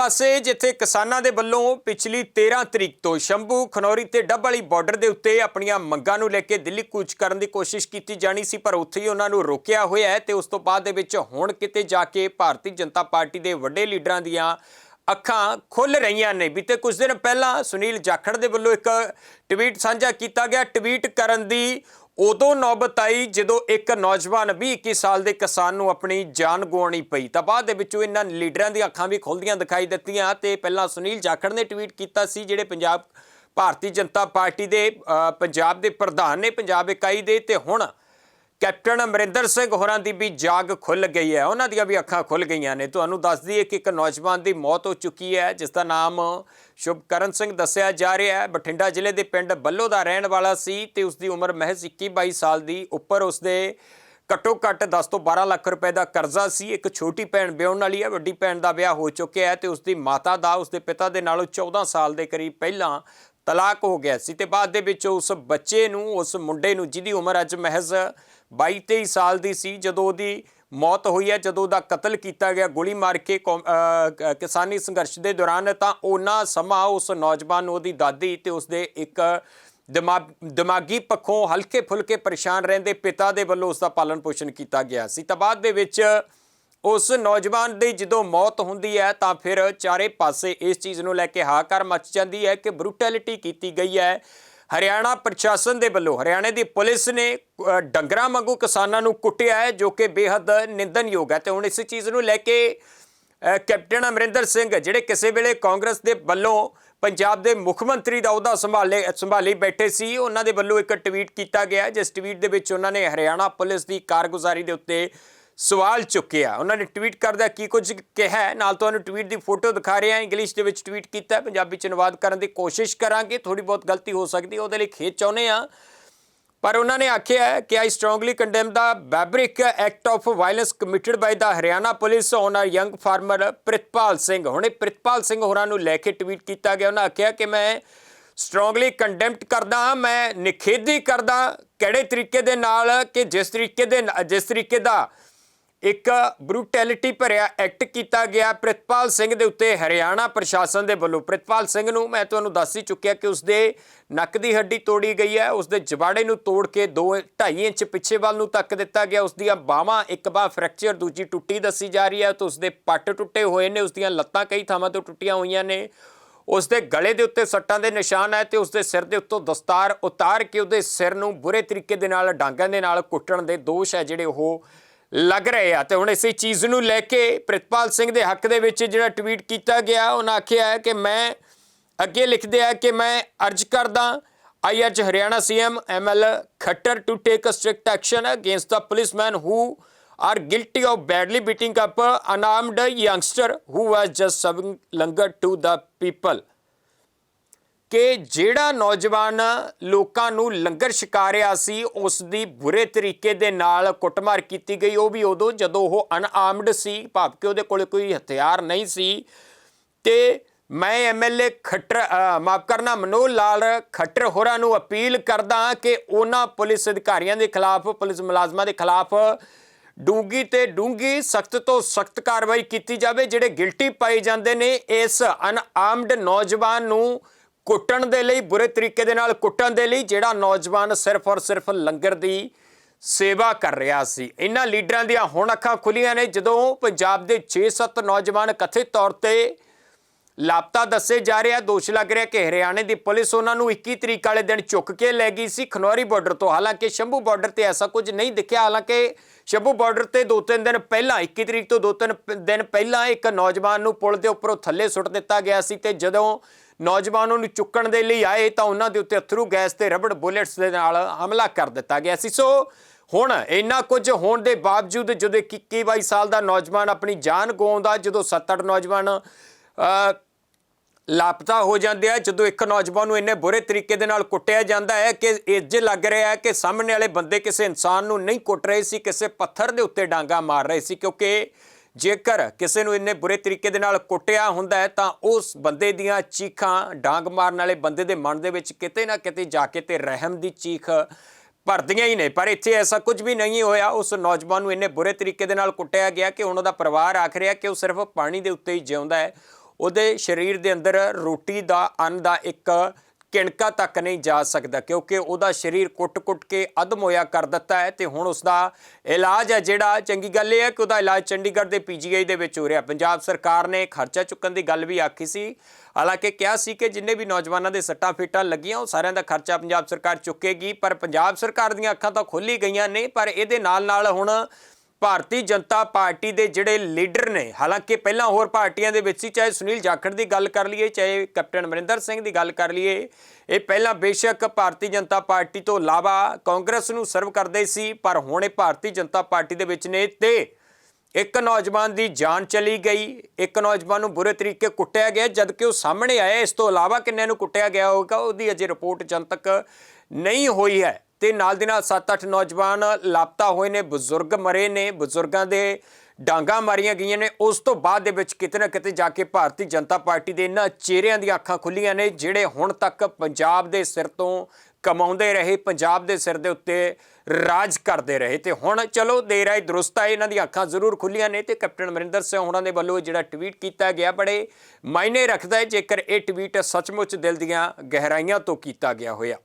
ਪਾਸੇ ਜਿੱਥੇ ਕਿਸਾਨਾਂ ਦੇ ਵੱਲੋਂ ਪਿਛਲੀ 13 ਤਰੀਕ ਤੋਂ ਸ਼ੰਭੂ ਖਨੌਰੀ ਤੇ ਡੱਬ ਵਾਲੀ ਬਾਰਡਰ ਦੇ ਉੱਤੇ ਆਪਣੀਆਂ ਮੰਗਾਂ ਨੂੰ ਲੈ ਕੇ ਦਿੱਲੀ ਕੂਚ ਕਰਨ ਦੀ ਕੋਸ਼ਿਸ਼ ਕੀਤੀ ਜਾਣੀ ਸੀ, ਪਰ ਉੱਥੇ ਹੀ ਉਹਨਾਂ ਨੂੰ ਰੋਕਿਆ ਹੋਇਆ ਹੈ ਤੇ ਉਸ ਤੋਂ ਬਾਅਦ ਦੇ ਵਿੱਚ ਹੁਣ ਕਿਤੇ ਜਾ ਕੇ ਭਾਰਤੀ ਜਨਤਾ ਪਾਰਟੀ ਦੇ ਵੱਡੇ ਲੀਡਰਾਂ ਦੀਆਂ ਅੱਖਾਂ ਖੁੱਲ ਰਹੀਆਂ ਨੇ। ਬੀਤੇ ਕੁਝ ਦਿਨ ਪਹਿਲਾਂ ਸੁਨੀਲ ਜਾਖੜ ਦੇ ਵੱਲੋਂ ਇੱਕ ਟਵੀਟ ਸਾਂਝਾ ਕੀਤਾ ਗਿਆ। ਟਵੀਟ ਕਰਨ ਦੀ ਉਦੋਂ ਨੌਬਤ ਆਈ ਜਦੋਂ ਇੱਕ ਨੌਜਵਾਨ 20 21 ਸਾਲ ਦੇ ਕਿਸਾਨ ਨੂੰ ਆਪਣੀ ਜਾਨ ਗਵਾਉਣੀ ਪਈ, ਤਾਂ ਬਾਅਦ ਦੇ ਵਿੱਚੋਂ ਇਹਨਾਂ ਲੀਡਰਾਂ ਦੀਆਂ ਅੱਖਾਂ ਵੀ ਖੁੱਲਦੀਆਂ ਦਿਖਾਈ ਦਿੱਤੀਆਂ ਤੇ ਪਹਿਲਾਂ ਸੁਨੀਲ ਜਾਖੜ ਨੇ ਟਵੀਟ ਕੀਤਾ ਸੀ, ਜਿਹੜੇ ਪੰਜਾਬ ਭਾਰਤੀ ਜਨਤਾ ਪਾਰਟੀ ਦੇ ਪੰਜਾਬ ਦੇ ਪ੍ਰਧਾਨ ਨੇ, ਪੰਜਾਬ ਇਕਾਈ ਦੇ ਤੇ ਹੁਣ ਕੈਪਟਨ ਅਮਰਿੰਦਰ ਸਿੰਘ ਹੋਰਾਂ ਦੀ ਵੀ ਜਾਗ ਖੁੱਲ ਗਈ ਹੈ। ਉਹਨਾਂ ਦੀਆਂ ਵੀ ਅੱਖਾਂ ਖੁੱਲ ਗਈਆਂ ਨੇ। ਤੁਹਾਨੂੰ ਦੱਸ ਦਈਏ ਕਿ ਇੱਕ ਨੌਜਵਾਨ ਦੀ ਮੌਤ ਹੋ ਚੁੱਕੀ ਹੈ, ਜਿਸ ਦਾ ਨਾਮ ਸ਼ੁਭਕਰਨ ਸਿੰਘ ਦੱਸਿਆ ਜਾ ਰਿਹਾ ਹੈ। ਬਠਿੰਡਾ ਜ਼ਿਲ੍ਹੇ ਦੇ ਪਿੰਡ ਬੱਲੋ ਦਾ ਰਹਿਣ ਵਾਲਾ ਸੀ ਤੇ ਉਸ ਦੀ ਉਮਰ ਮਹਿਜ਼ 21 22 ਸਾਲ ਦੀ। ਉੱਪਰ ਉਸ ਦੇ ਘੱਟੋ ਘੱਟ 10 ਤੋਂ 12 ਲੱਖ ਰੁਪਏ ਦਾ ਕਰਜ਼ਾ ਸੀ। ਇੱਕ ਛੋਟੀ ਭੈਣ ਵਿਆਹੁਣ ਵਾਲੀ ਹੈ, ਵੱਡੀ ਭੈਣ ਦਾ ਵਿਆਹ ਹੋ ਚੁੱਕਿਆ ਹੈ ਤੇ ਉਸ ਦੀ ਮਾਤਾ ਦਾ ਉਸ ਦੇ ਪਿਤਾ ਦੇ ਨਾਲੋਂ 14 ਸਾਲ ਦੇ ਕਰੀਬ ਪਹਿਲਾਂ ਤਲਾਕ ਹੋ ਗਿਆ ਸੀ ਤੇ ਬਾਅਦ ਦੇ ਵਿੱਚ ਉਸ ਬੱਚੇ ਨੂੰ, ਉਸ ਮੁੰਡੇ ਨੂੰ, ਜਿਹਦੀ ਉਮਰ ਅੱਜ ਮਹਿਜ਼ 22 23 ਸਾਲ ਦੀ ਸੀ, ਜਦੋਂ ਉਹਦੀ ਮੌਤ ਹੋਈ ਹੈ, ਜਦੋਂ ਉਹਦਾ ਕਤਲ ਕੀਤਾ ਗਿਆ, ਗੋਲੀ ਮਾਰ ਕੇ ਕੌਮ- ਕਿਸਾਨੀ ਸੰਘਰਸ਼ ਦੇ ਦੌਰਾਨ, ਤਾਂ ਉਹਨਾਂ ਸਮਾਂ ਉਸ ਨੌਜਵਾਨ ਨੂੰ, ਉਹਦੀ ਦਾਦੀ ਤੇ ਉਸਦੇ ਇੱਕ ਦਿਮਾਗ, ਦਿਮਾਗੀ ਪੱਖੋਂ ਹਲਕੇ ਫੁਲਕੇ ਪਰੇਸ਼ਾਨ ਰਹਿੰਦੇ ਪਿਤਾ ਦੇ ਵੱਲੋਂ ਉਸ ਦਾ ਪਾਲਣ ਪੋਸ਼ਣ ਕੀਤਾ ਗਿਆ ਸੀ। ਤਾਂ ਬਾਅਦ ਦੇ ਵਿੱਚ ਉਸ ਨੌਜਵਾਨ ਦੀ ਜਦੋਂ ਮੌਤ ਹੁੰਦੀ ਹੈ, ਤਾਂ ਫਿਰ ਚਾਰੇ ਪਾਸੇ ਇਸ ਚੀਜ਼ ਨੂੰ ਲੈ ਕੇ ਹਾਕਾਰ ਮਚ ਜਾਂਦੀ ਹੈ ਕਿ ਬਰੂਟੈਲਿਟੀ ਕੀਤੀ ਗਈ ਹੈ। ਹਰਿਆਣਾ ਪ੍ਰਸ਼ਾਸਨ ਦੇ ਵੱਲੋਂ ਹਰਿਆਣੇ ਦੀ ਪੁਲਿਸ ਨੇ ਡੰਗਰਾਂ ਵਾਂਗੂ ਕਿਸਾਨਾਂ ਨੂੰ ਕੁੱਟਿਆ ਹੈ, ਜੋ ਕਿ ਬੇहद ਨਿੰਦਨਯੋਗ ਹੈ। ਤੇ ਹੁਣ ਇਸ ਚੀਜ਼ ਨੂੰ ਲੈ ਕੇ ਕੈਪਟਨ ਅਮਰਿੰਦਰ ਸਿੰਘ, ਜਿਹੜੇ ਕਿਸੇ ਵੇਲੇ ਕਾਂਗਰਸ ਦੇ ਵੱਲੋਂ ਪੰਜਾਬ ਦੇ ਮੁੱਖ ਮੰਤਰੀ ਦਾ ਅਹੁਦਾ ਸੰਭਾਲੇ, ਸੰਭਾਲੀ ਬੈਠੇ ਸੀ, ਉਹਨਾਂ ਦੇ ਵੱਲੋਂ ਇੱਕ ਟਵੀਟ ਕੀਤਾ ਗਿਆ ਜਿਸ ਟਵੀਟ ਦੇ ਵਿੱਚ ਉਹਨਾਂ ਨੇ ਹਰਿਆਣਾ ਪੁਲਿਸ ਦੀ ਕਾਰਗੁਜ਼ਾਰੀ ਦੇ ਉੱਤੇ ਸਵਾਲ ਚੁੱਕਿਆ। ਉਹਨਾਂ ਨੇ ਟਵੀਟ ਕਰਦਾ ਕੀ ਕੁਝ ਕਿਹਾ ਨਾਲ ਤੁਹਾਨੂੰ ਟਵੀਟ ਦੀ ਫੋਟੋ ਦਿਖਾ ਰਹੇ ਹਾਂ। ਇੰਗਲਿਸ਼ ਦੇ ਵਿੱਚ ਟਵੀਟ ਕੀਤਾ ਪੰਜਾਬੀ ਚ ਅਨੁਵਾਦ ਕਰਨ ਦੀ ਕੋਸ਼ਿਸ਼ ਕਰਾਂਗੇ। ਥੋੜੀ ਬਹੁਤ ਗਲਤੀ ਹੋ ਸਕਦੀ ਉਹਦੇ ਲਈ ਖੇਤ ਚਾਹੁੰਦੇ ਆ ਪਰ ਉਹਨਾਂ ਨੇ ਆਖਿਆ ਕਿ I strongly condemn the barbaric act of violence committed by the Haryana police on a young farmer Pritpal Singh ਹੁਣੇ ਪ੍ਰਿਤਪਾਲ ਸਿੰਘ ਹੋਰਾਂ ਨੂੰ ਲੈ ਕੇ ਟਵੀਟ ਕੀਤਾ ਗਿਆ। ਉਹਨਾਂ ਆਖਿਆ ਕਿ ਮੈਂ ਸਟਰੋਂਗਲੀ ਕੰਡੈਮਟ ਕਰਦਾ ਮੈਂ ਨਿਖੇਧੀ ਕਰਦਾ ਕਿਹੜੇ ਤਰੀਕੇ ਦੇ ਨਾਲ ਕਿ ਜਿਸ ਤਰੀਕੇ ਦੇ ਨਾਲ- ਜਿਸ ਤਰੀਕੇ ਦਾ ਇੱਕ ਬਰੂਟੈਲਿਟੀ ਭਰਿਆ ਐਕਟ ਕੀਤਾ ਗਿਆ। ਪ੍ਰਿਤਪਾਲ ਸਿੰਘ ਦੇ ਉੱਤੇ ਹਰਿਆਣਾ ਪ੍ਰਸ਼ਾਸਨ ਦੇ ਵੱਲੋਂ। ਪ੍ਰਿਤਪਾਲ ਸਿੰਘ ਨੂੰ ਮੈਂ ਤੁਹਾਨੂੰ ਦੱਸ ਹੀ ਚੁੱਕਿਆ ਕਿ ਉਸਦੇ ਨੱਕ ਦੀ ਹੱਡੀ ਤੋੜੀ ਗਈ ਹੈ। ਉਸਦੇ ਜਬਾੜੇ ਨੂੰ ਤੋੜ ਕੇ 2.5 ਇੰਚ ਪਿੱਛੇ ਵੱਲ ਨੂੰ ਤੱਕ ਦਿੱਤਾ ਗਿਆ। ਉਸਦੀਆਂ ਬਾਹਾਂ ਇੱਕ ਬਾਹ ਫ੍ਰੈਕਚਰ, ਦੂਜੀ ਟੁੱਟੀ ਦੱਸੀ ਜਾ ਰਹੀ ਹੈ। ਤੇ ਉਸਦੇ ਪੱਟ ਟੁੱਟੇ ਹੋਏ ਨੇ। ਉਸ ਦੀਆਂ ਲੱਤਾਂ ਕਈ ਥਾਵਾਂ ਤੋਂ ਟੁੱਟੀਆਂ ਹੋਈਆਂ ਨੇ। ਉਸਦੇ ਗਲੇ ਦੇ ਉੱਤੇ ਸੱਟਾਂ ਦੇ ਨਿਸ਼ਾਨ ਹੈ ਤੇ ਉਸਦੇ ਸਿਰ ਦੇ ਉੱਤੋਂ ਦਸਤਾਰ ਉਤਾਰ ਕੇ ਉਹਦੇ ਸਿਰ ਨੂੰ ਬੁਰੇ ਤਰੀਕੇ ਦੇ ਨਾਲ, ਡਾਂਗਾਂ ਦੇ ਨਾਲ ਕੁੱਟਣ ਦੇ ਦੋਸ਼ ਹੈ ਜਿਹੜੇ ਉਹ ਲੱਗ ਰਹੇ ਆ ਤੇ ਹੁਣ ਇਸੇ ਚੀਜ਼ ਨੂੰ ਲੈ ਕੇ ਪ੍ਰਿਤਪਾਲ ਸਿੰਘ ਦੇ ਹੱਕ ਦੇ ਵਿੱਚ ਜਿਹੜਾ ਟਵੀਟ ਕੀਤਾ ਗਿਆ, ਉਹਨਾਂ ਆਖਿਆ ਹੈ ਕਿ ਮੈਂ ਅੱਗੇ ਲਿਖਦੇ ਆ ਕਿ ਮੈਂ ਅਰਜ਼ ਕਰਦਾ, I urge Haryana CM ML Khattar to take a strict action against the policemen who are guilty of badly beating up an unarmed youngster who was just serving langar to the people ਕਿ ਜਿਹੜਾ ਨੌਜਵਾਨ ਲੋਕਾਂ ਨੂੰ ਲੰਗਰ ਛਕਾ ਰਿਹਾ ਸੀ, ਉਸ ਦੀ ਬੁਰੇ ਤਰੀਕੇ ਦੇ ਨਾਲ ਕੁੱਟਮਾਰ ਕੀਤੀ ਗਈ। ਉਹ ਵੀ ਉਦੋਂ ਜਦੋਂ ਉਹ ਅਨਆਰਮਡ ਸੀ, ਭਾਵ ਕਿ ਉਹਦੇ ਕੋਲ ਕੋਈ ਹਥਿਆਰ ਨਹੀਂ ਸੀ। ਤੇ ਮੈਂ ਐਮਐਲਏ ਖੱਟਰ ਮਾਫ ਕਰਨਾ ਮਨੋਜ ਲਾਲ ਖੱਟਰ ਹੋਰਾਂ ਨੂੰ ਅਪੀਲ ਕਰਦਾ ਕਿ ਉਹਨਾਂ ਪੁਲਿਸ ਅਧਿਕਾਰੀਆਂ ਦੇ ਖਿਲਾਫ, ਪੁਲਿਸ ਮੁਲਾਜ਼ਮਾਂ ਦੇ ਖਿਲਾਫ ਡੂੰਗੀ ਤੇ ਡੂੰਗੀ ਸਖਤ ਤੋਂ ਸਖਤ ਕਾਰਵਾਈ ਕੀਤੀ ਜਾਵੇ, ਜਿਹੜੇ ਗਿਲਟੀ ਪਾਏ ਜਾਂਦੇ ਨੇ। ਇਸ ਅਨਆਰਮਡ ਨੌਜਵਾਨ ਨੂੰ ਕੁੱਟਣ ਦੇ ਲਈ, ਬੁਰੇ ਤਰੀਕੇ ਦੇ ਨਾਲ ਕੁੱਟਣ ਦੇ ਲਈ ਜਿਹੜਾ ਨੌਜਵਾਨ ਸਿਰਫ ਔਰ ਸਿਰਫ ਲੰਗਰ ਦੀ ਸੇਵਾ ਕਰ ਰਿਹਾ ਸੀ। ਇਹਨਾਂ ਲੀਡਰਾਂ ਦੀਆਂ ਹੁਣ ਅੱਖਾਂ ਖੁੱਲੀਆਂ ਨੇ, ਜਦੋਂ ਪੰਜਾਬ ਦੇ 6-7 ਨੌਜਵਾਨ ਕਥਿਤ ਤੌਰ ਤੇ ਲਾਪਤਾ ਦੱਸੇ ਜਾ ਰਿਹਾ, ਦੋਸ਼ ਲੱਗ ਰਿਹਾ ਕਿ ਹਰਿਆਣੇ ਦੀ ਪੁਲਿਸ ਉਹਨਾਂ ਨੂੰ 21 ਤਰੀਕ ਵਾਲੇ ਦਿਨ ਚੁੱਕ ਕੇ ਲੈ ਗਈ ਸੀ। ਖਨੌਰੀ ਬਾਰਡਰ ਤੋਂ ਹਾਲਾਂਕਿ ਸ਼ੰਭੂ ਬਾਰਡਰ ਤੇ ਐਸਾ ਕੁਝ ਨਹੀਂ ਦਿਖਿਆ। ਹਾਲਾਂਕਿ ਸ਼ੰਭੂ ਬਾਰਡਰ ਤੇ ਦੋ ਤਿੰਨ ਦਿਨ ਪਹਿਲਾਂ 21 ਤਰੀਕ ਤੋਂ ਦੋ ਤਿੰਨ ਦਿਨ ਪਹਿਲਾਂ ਇੱਕ ਨੌਜਵਾਨ ਨੂੰ ਪੁਲ ਦੇ ਉੱਪਰੋਂ ਥੱਲੇ ਸੁੱਟ ਦਿੱਤਾ ਗਿਆ ਸੀ ਤੇ ਜਦੋਂ ਨੌਜਵਾਨ ਨੂੰ ਚੁੱਕਣ ਦੇ ਲਈ ਆਏ ਤਾਂ ਉਹਨਾਂ ਦੇ ਉੱਤੇ ਅਥਰੂ ਗੈਸ ਤੇ ਰਬੜ ਬੁਲੇਟਸ ਦੇ ਨਾਲ ਹਮਲਾ ਕਰ ਦਿੱਤਾ ਗਿਆ ਸੀ। ਸੋ ਹੁਣ ਇੰਨਾ ਕੁਝ ਹੋਣ ਦੇ ਬਾਵਜੂਦ ਜਦੋਂ 21 22 ਸਾਲ ਦਾ ਨੌਜਵਾਨ ਆਪਣੀ ਜਾਨ ਗਵਾਉਂਦਾ, ਜਦੋਂ 7-8 ਨੌਜਵਾਨ ਲਾਪਤਾ ਹੋ ਜਾਂਦੇ ਆ, ਜਦੋਂ ਇੱਕ ਨੌਜਵਾਨ ਨੂੰ ਇੰਨੇ ਬੁਰੇ ਤਰੀਕੇ ਦੇ ਨਾਲ ਕੁੱਟਿਆ ਜਾਂਦਾ ਹੈ ਕਿ ਇੰਜ ਲੱਗ ਰਿਹਾ ਹੈ ਕਿ ਸਾਹਮਣੇ ਵਾਲੇ ਬੰਦੇ ਕਿਸੇ ਇਨਸਾਨ ਨੂੰ ਨਹੀਂ ਕੁੱਟ ਰਹੇ ਸੀ, ਕਿਸੇ ਪੱਥਰ ਦੇ ਉੱਤੇ ਡਾਂਗਾ ਮਾਰ ਰਹੇ ਸੀ, ਕਿਉਂਕਿ ਜੇਕਰ ਕਿਸੇ ਨੂੰ ਇੰਨੇ ਬੁਰੇ ਤਰੀਕੇ ਦੇ ਨਾਲ ਕੁੱਟਿਆ ਹੁੰਦਾ ਹੈ, ਤਾਂ ਉਸ ਬੰਦੇ ਦੀਆਂ ਚੀਖਾਂ ਡਾਂਗ ਮਾਰਨ ਵਾਲੇ ਬੰਦੇ ਦੇ ਮਨ ਦੇ ਵਿੱਚ ਕਿਤੇ ਨਾ ਕਿਤੇ ਜਾ ਕੇ ਤੇ ਰਹਿਮ ਦੀ ਚੀਖ ਭਰਦੀਆਂ ਹੀ ਨੇ। ਪਰ ਇੱਥੇ ਐਸਾ ਕੁਝ ਵੀ ਨਹੀਂ ਹੋਇਆ। ਉਸ ਨੌਜਵਾਨ ਨੂੰ ਇੰਨੇ ਬੁਰੇ ਤਰੀਕੇ ਦੇ ਨਾਲ ਕੁੱਟਿਆ ਗਿਆ ਕਿ ਉਹਨਾਂ ਦਾ ਪਰਿਵਾਰ ਆਖ ਰਿਹਾ ਕਿ ਉਹ ਸਿਰਫ ਪਾਣੀ ਦੇ ਉੱਤੇ ਹੀ ਜਿਉਂਦਾ ਹੈ। ਉਹਦੇ ਸਰੀਰ ਦੇ ਅੰਦਰ ਰੋਟੀ ਦਾ, ਅੰਨ ਦਾ ਇੱਕ ਕਿਣਕਾ ਤੱਕ ਨਹੀਂ ਜਾ ਸਕਦਾ, ਕਿਉਂਕਿ ਉਹਦਾ ਸਰੀਰ ਕੁੱਟ-ਕੁੱਟ ਕੇ ਅਦਮ ਹੋਇਆ ਕਰ ਦਿੱਤਾ ਹੈ ਤੇ ਹੁਣ ਉਸ ਦਾ ਇਲਾਜ ਹੈ ਜਿਹੜਾ, ਚੰਗੀ ਗੱਲ ਇਹ ਹੈ ਕਿ ਉਹਦਾ ਇਲਾਜ ਚੰਡੀਗੜ੍ਹ ਦੇ ਪੀਜੀਆਈ ਦੇ ਵਿੱਚ ਹੋ ਰਿਹਾ। ਪੰਜਾਬ ਸਰਕਾਰ ਨੇ ਖਰਚਾ ਚੁੱਕਣ ਦੀ ਗੱਲ ਵੀ ਆਖੀ ਸੀ। ਹਾਲਾਂਕਿ ਕਿਹਾ ਸੀ ਕਿ ਜਿੰਨੇ ਵੀ ਨੌਜਵਾਨਾਂ ਦੇ ਸੱਟਾਂ ਫੇਟਾਂ ਲੱਗੀਆਂ, ਉਹ ਸਾਰਿਆਂ ਦਾ ਖਰਚਾ ਪੰਜਾਬ ਸਰਕਾਰ ਚੁੱਕੇਗੀ, ਪਰ ਪੰਜਾਬ ਸਰਕਾਰ ਦੀਆਂ ਅੱਖਾਂ ਤਾਂ ਖੁੱਲੀ ਗਈਆਂ ਨੇ, ਪਰ ਇਹਦੇ ਨਾਲ ਨਾਲ ਹੁਣ ਭਾਰਤੀ ਜਨਤਾ ਪਾਰਟੀ ਦੇ ਜਿਹੜੇ ਲੀਡਰ ਨੇ, ਹਾਲਾਂਕਿ ਪਹਿਲਾਂ ਹੋਰ ਪਾਰਟੀਆਂ ਦੇ ਵਿੱਚ ਸੀ, ਚਾਹੇ ਸੁਨੀਲ ਜਾਖੜ ਦੀ ਗੱਲ ਕਰ ਲਈਏ, ਚਾਹੇ ਕੈਪਟਨ ਅਮਰਿੰਦਰ ਸਿੰਘ ਦੀ ਗੱਲ ਕਰ ਲਈਏ, ਇਹ ਪਹਿਲਾਂ ਬੇਸ਼ੱਕ ਭਾਰਤੀ ਜਨਤਾ ਪਾਰਟੀ ਤੋਂ ਇਲਾਵਾ ਕਾਂਗਰਸ ਨੂੰ ਸਰਵ ਕਰਦੇ ਸੀ, ਪਰ ਹੁਣ ਇਹ ਭਾਰਤੀ ਜਨਤਾ ਪਾਰਟੀ ਦੇ ਵਿੱਚ ਨੇ ਤੇ ਇੱਕ ਨੌਜਵਾਨ ਦੀ ਜਾਨ ਚਲੀ ਗਈ, ਇੱਕ ਨੌਜਵਾਨ ਨੂੰ ਬੁਰੇ ਤਰੀਕੇ ਕੁੱਟਿਆ ਗਿਆ ਜਦ ਕਿ ਉਹ ਸਾਹਮਣੇ ਆਇਆ, ਇਸ ਤੋਂ ਇਲਾਵਾ ਕਿੰਨਿਆਂ ਨੂੰ ਕੁੱਟਿਆ ਗਿਆ ਹੋਵੇਗਾ, ਉਹਦੀ ਅਜੇ ਰਿਪੋਰਟ ਜਨਤਕ ਨਹੀਂ ਹੋਈ ਹੈ। ਤੇ ਨਾਲ ਦੀ ਨਾਲ 7-8 ਨੌਜਵਾਨ ਲਾਪਤਾ ਹੋਏ ਨੇ, ਬਜ਼ੁਰਗ ਮਰੇ ਨੇ, ਬਜ਼ੁਰਗਾਂ ਦੇ ਡਾਂਗਾ ਮਾਰੀਆਂ ਗਈਆਂ ਨੇ। ਉਸ ਤੋਂ ਬਾਅਦ ਦੇ ਵਿੱਚ ਕਿਤੇ ਨਾ ਕਿਤੇ ਜਾ ਕੇ ਭਾਰਤੀ ਜਨਤਾ ਪਾਰਟੀ ਦੇ ਇਹਨਾਂ ਚਿਹਰਿਆਂ ਦੀਆਂ ਅੱਖਾਂ ਖੁੱਲੀਆਂ ਨੇ, ਜਿਹੜੇ ਹੁਣ ਤੱਕ ਪੰਜਾਬ ਦੇ ਸਿਰ ਤੋਂ ਕਮਾਉਂਦੇ ਰਹੇ, ਪੰਜਾਬ ਦੇ ਸਿਰ ਦੇ ਉੱਤੇ ਰਾਜ ਕਰਦੇ ਰਹੇ। ਤੇ ਹੁਣ ਚਲੋ, ਦੇਰ ਆਏ ਦਰੁਸਤ ਆਏ ਇਹਨਾਂ ਦੀਆਂ ਅੱਖਾਂ ਜ਼ਰੂਰ ਖੁੱਲੀਆਂ ਨੇ ਤੇ ਕੈਪਟਨ ਅਮਰਿੰਦਰ ਸਿੰਘ ਹੋਣਾ ਦੇ ਵੱਲੋਂ ਜਿਹੜਾ ਟਵੀਟ ਕੀਤਾ ਗਿਆ, ਬੜੇ ਮਾਇਨੇ ਰੱਖਦਾ ਹੈ, ਜੇਕਰ ਇਹ ਟਵੀਟ ਸੱਚਮੁੱਚ ਦਿਲ ਦੀਆਂ ਗਹਿਰਾਈਆਂ ਤੋਂ ਕੀਤਾ ਗਿਆ ਹੋਇਆ।